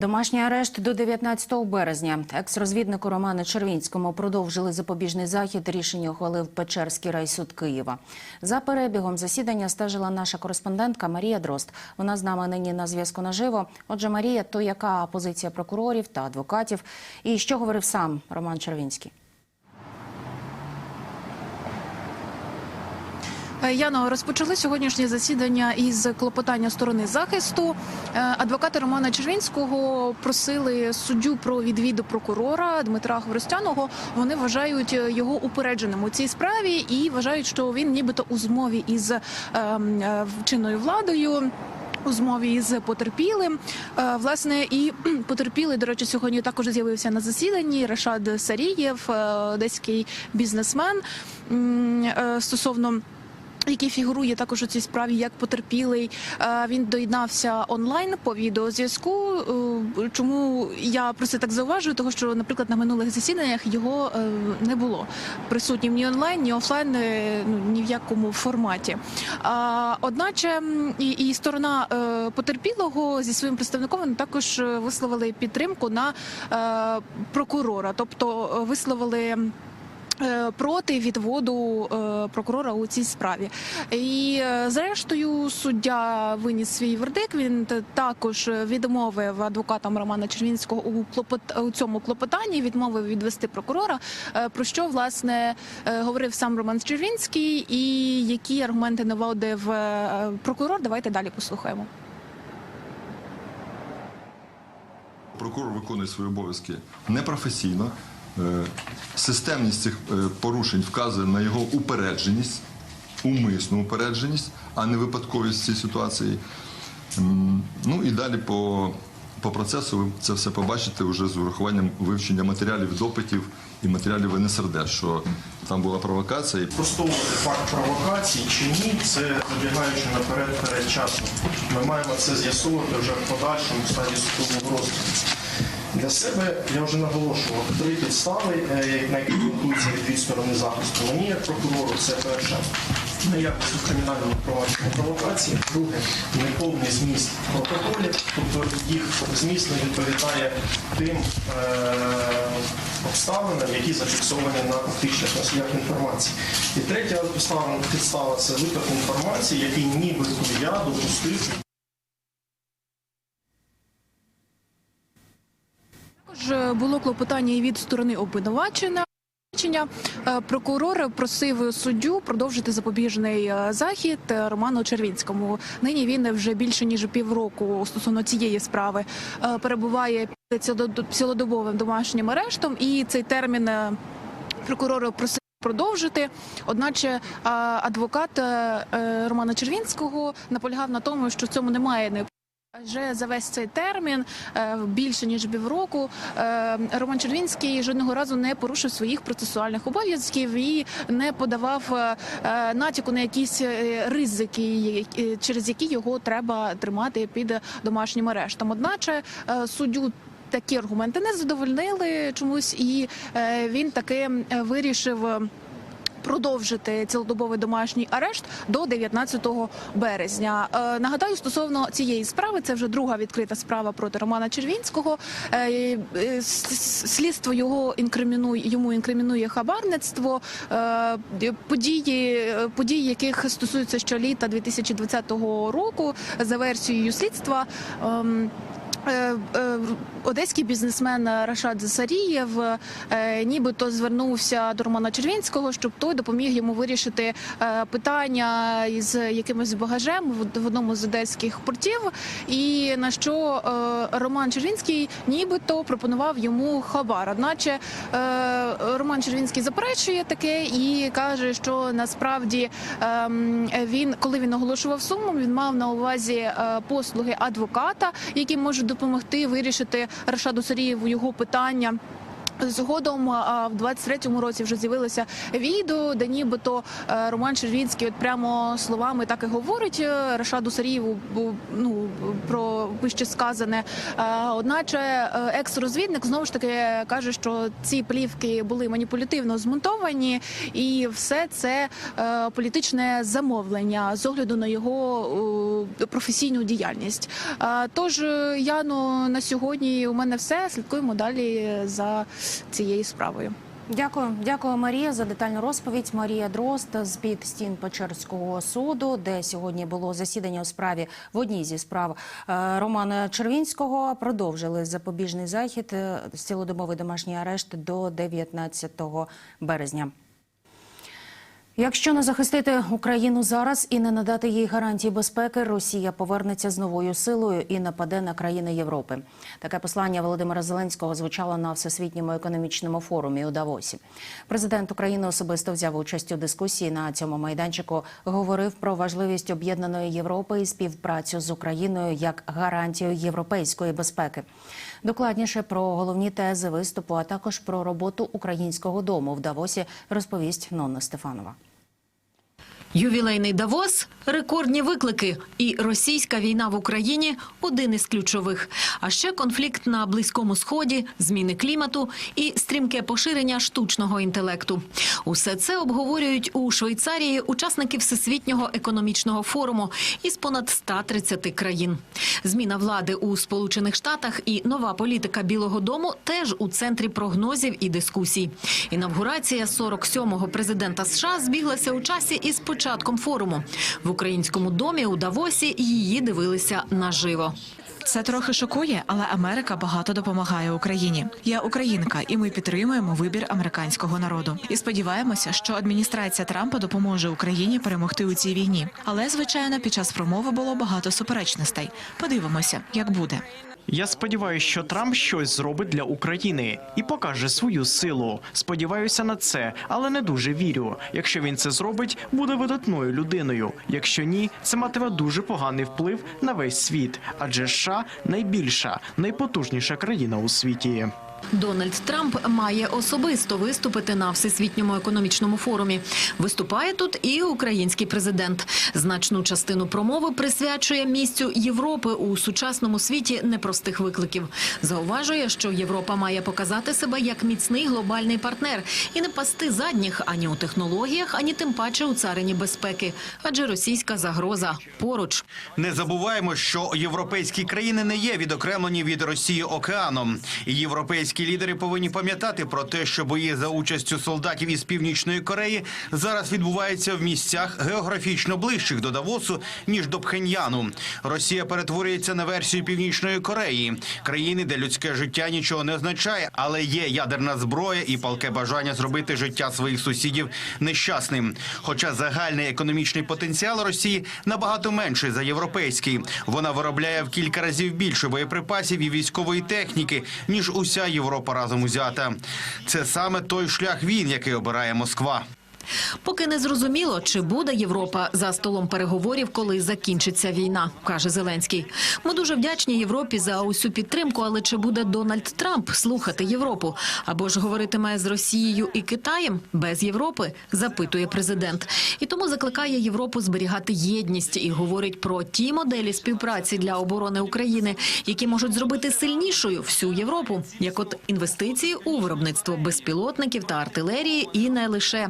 Домашній арешт до 19 березня. Екс-розвіднику Роману Червінському продовжили запобіжний захід. Рішення ухвалив Печерський райсуд Києва. За перебігом засідання стежила наша кореспондентка Марія Дрозд. Вона з нами нині на зв'язку наживо. Отже, Марія, то яка позиція прокурорів та адвокатів? І що говорив сам Роман Червінський? Яно, розпочали сьогоднішнє засідання із клопотання сторони захисту. Е, Адвокати Романа Червінського просили суддю про відвіду прокурора Дмитра Хворостяного. Вони вважають е, його упередженим у цій справі і вважають, що він нібито у змові із ем, е, чинною владою. У змові із потерпілим, Е, власне, і потерпілий, до речі, сьогодні також з'явився на засіданні. Рашад Сарієв, е, одеський бізнесмен е, стосовно який фігурує також у цій справі як потерпілий. Е, Він доєднався онлайн по відеозв'язку. Е, Чому я про це так зауважую? Тому що, наприклад, на минулих засіданнях його е, не було присутнім ні онлайн, ні офлайн, ну ні в якому форматі. Одначе і, сторона потерпілого зі своїм представником також висловили підтримку на прокурора, тобто висловили. Е, Проти відводу е, прокурора у цій справі, і е, зрештою суддя виніс свій вердикт. Він також відмовив адвокатам Романа Червінського у клопот у цьому клопотанні. Відмовив відвести прокурора. Про що власне говорив сам Роман Червінський, і які аргументи наводив прокурор. Давайте далі послухаємо. Прокурор виконує свої обов'язки непрофесійно. Е, Системність цих е, порушень вказує на його упередженість, умисну упередженість, а не випадковість цієї ситуації. Ну і далі по, по процесу ви це все побачите вже з урахуванням вивчення матеріалів допитів і матеріалів НСРД, що там була провокація. і Спростовувати факт провокації чи ні, це забігаючи наперед перед часом. Ми маємо це з'ясовувати вже в подальшому стадії судового розгляду. Для себе я вже наголошував три підстави, е, на які ґрунтується від сторони захисту. Мені як прокурору це перше. Наявність у кримінальному провадженні провокації, друге неповний зміст протоколів, тобто їх зміст не відповідає тим е, обставинам, які зафіксовані на фактичних носіях інформації. І третя підстава, підстава це виток інформації, який нібито я допустив. Також е, було клопотання і від сторони обвинувачення. Е, Прокурор просив суддю продовжити запобіжний е, захід Роману Червінському. Нині він вже більше ніж півроку стосовно цієї справи перебуває під цілодо- цілодобовим домашнім арештом, і цей термін прокурор просив. Продовжити, одначе адвокат Романа Червінського наполягав на тому, що в цьому немає необхідності. Адже за весь цей термін е, більше ніж півроку е, Роман Червінський жодного разу не порушив своїх процесуальних обов'язків і не подавав е, натяку на якісь ризики, через які його треба тримати під домашнім арештом. Одначе суддю. Такі аргументи не задовольнили чомусь, і він таки вирішив продовжити цілодобовий домашній арешт до 19 березня. Е, нагадаю, стосовно цієї справи, це вже друга відкрита справа проти Романа Червінського. Е, е, слідство його інкримінує йому інкримінує хабарництво. Події, події, яких стосуються щоліта 2020 року, за версією слідства. Е, е, Одеський бізнесмен Рашад Засарієв е, нібито звернувся до Романа Червінського, щоб той допоміг йому вирішити питання із якимось багажем в- одному з одеських портів. І на що Роман Червінський нібито пропонував йому хабар. Одначе Роман Червінський заперечує таке і каже, що насправді ем, він, коли він оголошував суму, він мав на увазі послуги адвоката, які можуть допомогти вирішити Рашаду Сарієву його питання. Згодом в 23-му році вже з'явилося відео, де нібито е, Роман Червінський от прямо словами так і говорить е, Рашаду Сарієву ну, про вище сказане. Е, Одначе екс-розвідник знову ж таки каже, що ці плівки були маніпулятивно змонтовані, і все це політичне замовлення з огляду на його професійну діяльність. Тож, Яно, на сьогодні у мене все. Слідкуємо далі за цією справою. Дякую, дякую, Марія, за детальну розповідь. Марія Дрозд з під стін Печерського суду, де сьогодні було засідання у справі в одній зі справ е, Романа Червінського. Продовжили запобіжний захід е, цілодобовий домашній арешт до 19 березня. Якщо не захистити Україну зараз і не надати їй гарантії безпеки, Росія повернеться з новою силою і нападе на країни Європи. Таке послання Володимира Зеленського звучало на всесвітньому економічному форумі у Давосі. Президент України особисто взяв участь у дискусії на цьому майданчику. Говорив про важливість об'єднаної Європи і співпрацю з Україною як гарантію європейської безпеки. Докладніше про головні тези виступу, а також про роботу українського дому в Давосі розповість Нонна Стефанова. Ювілейний Давос, рекордні виклики і російська війна в Україні один із ключових. А ще конфлікт на Близькому Сході, зміни клімату і стрімке поширення штучного інтелекту. Усе це обговорюють у Швейцарії учасники Всесвітнього економічного форуму із понад 130 країн. Зміна влади у Сполучених Штатах і нова політика Білого Дому теж у центрі прогнозів і дискусій. Інавгурація 47-го президента США збіглася у часі із початком форуму. В українському домі у Давосі її дивилися наживо. Це трохи шокує, але Америка багато допомагає Україні. Я українка, і ми підтримуємо вибір американського народу. І сподіваємося, що адміністрація Трампа допоможе Україні перемогти у цій війні. Але звичайно, під час промови було багато суперечностей. Подивимося, як буде. Я сподіваюся, що Трамп щось зробить для України і покаже свою силу. Сподіваюся на це, але не дуже вірю. Якщо він це зробить, буде видатною людиною. Якщо ні, це матиме дуже поганий вплив на весь світ, адже США найбільша, найпотужніша країна у світі. Дональд Трамп має особисто виступити на всесвітньому економічному форумі. Виступає тут і український президент. Значну частину промови присвячує місцю Європи у сучасному світі непростих викликів. Зауважує, що Європа має показати себе як міцний глобальний партнер і не пасти задніх ані у технологіях, ані тим паче у царині безпеки, адже російська загроза поруч. Не забуваємо, що європейські країни не є відокремлені від Росії океаном. Європейські лідери повинні пам'ятати про те, що бої за участю солдатів із північної Кореї зараз відбуваються в місцях географічно ближчих до Давосу ніж до Пхеньяну. Росія перетворюється на версію північної Кореї, країни, де людське життя нічого не означає, але є ядерна зброя і палке бажання зробити життя своїх сусідів нещасним. Хоча загальний економічний потенціал Росії набагато менший за європейський. Вона виробляє в кілька разів більше боєприпасів і військової техніки ніж уся Європа разом узята. Це саме той шлях війн, який обирає Москва. Поки не зрозуміло, чи буде Європа за столом переговорів, коли закінчиться війна, каже Зеленський. Ми дуже вдячні Європі за усю підтримку, але чи буде Дональд Трамп слухати Європу або ж говоритиме з Росією і Китаєм без Європи? запитує президент. І тому закликає Європу зберігати єдність і говорить про ті моделі співпраці для оборони України, які можуть зробити сильнішою всю Європу, як от інвестиції у виробництво безпілотників та артилерії, і не лише.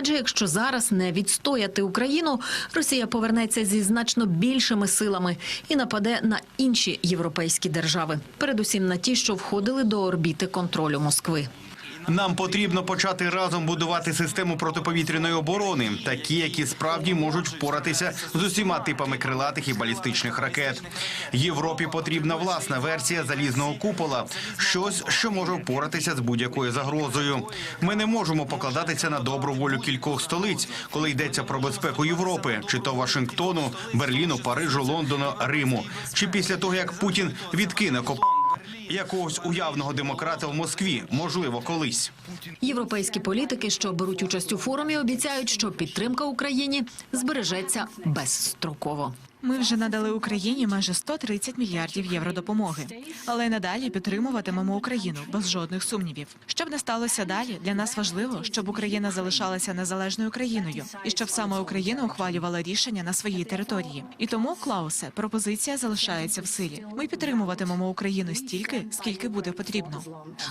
Адже якщо зараз не відстояти Україну, Росія повернеться зі значно більшими силами і нападе на інші європейські держави, передусім на ті, що входили до орбіти контролю Москви. Нам потрібно почати разом будувати систему протиповітряної оборони, такі, які справді можуть впоратися з усіма типами крилатих і балістичних ракет. Європі потрібна власна версія залізного купола, щось, що може впоратися з будь-якою загрозою. Ми не можемо покладатися на добру волю кількох столиць, коли йдеться про безпеку Європи, чи то Вашингтону, Берліну, Парижу, Лондону, Риму, чи після того як Путін відкине коп якогось уявного демократа в Москві, можливо, колись. Європейські політики, що беруть участь у форумі, обіцяють, що підтримка Україні збережеться безстроково. Ми вже надали Україні майже 130 мільярдів євро допомоги, але й надалі підтримуватимемо Україну без жодних сумнівів. Щоб не сталося далі, для нас важливо, щоб Україна залишалася незалежною країною і щоб саме Україна ухвалювала рішення на своїй території. І тому, Клаусе, пропозиція залишається в силі. Ми підтримуватимемо Україну стільки, скільки буде потрібно.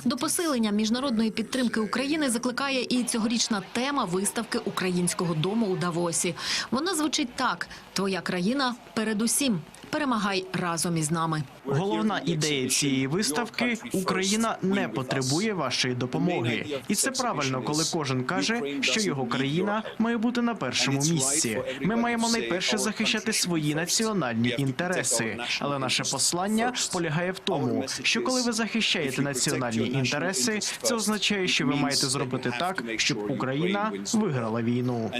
До посилення міжнародної підтримки України закликає і цьогорічна тема виставки українського дому у Давосі. Вона звучить так: Твоя країна передусім. Перемагай разом із нами. Головна ідея цієї виставки Україна не потребує вашої допомоги, і це правильно, коли кожен каже, що його країна має бути на першому місці. Ми маємо найперше захищати свої національні інтереси. Але наше послання полягає в тому, що коли ви захищаєте національні інтереси, це означає, що ви маєте зробити так, щоб Україна виграла війну.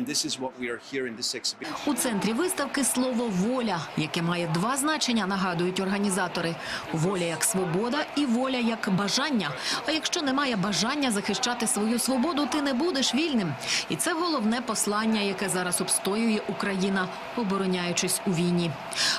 У центрі виставки слово воля, яке має два значення, нагадують організатори: воля як свобода і воля як бажання. А якщо немає бажання захищати свою свободу, ти не будеш вільним. І це головне послання, яке зараз обстоює Україна, обороняючись у війні.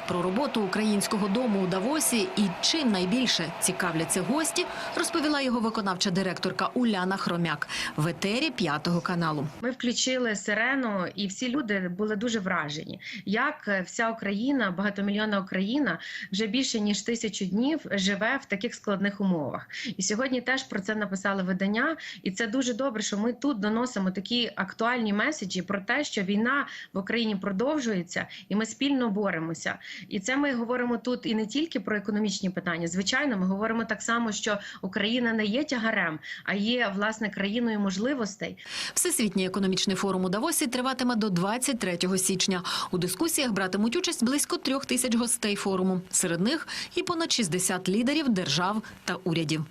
Про роботу українського дому у Давосі і чим найбільше цікавляться гості, розповіла його виконавча директорка Уляна Хромяк в етері п'ятого каналу. Ми включили сирену, і всі люди були дуже вражені, як вся Україна, багатомільйонна Україна, вже більше ніж тисячу днів живе в таких складних умовах. І сьогодні теж про це написали видання, і це дуже добре, що ми тут доносимо такі актуальні меседжі про те, що війна в Україні продовжується, і ми спільно боремося. І це ми говоримо тут і не тільки про економічні питання. Звичайно, ми говоримо так само, що Україна не є тягарем, а є власне країною можливостей. Всесвітній економічний форум у Давосі триватиме до 23 січня. У дискусіях братимуть участь близько трьох тисяч гостей форуму. Серед них і понад 60 лідерів держав та урядів.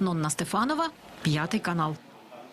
Нонна Стефанова, п'ятий канал.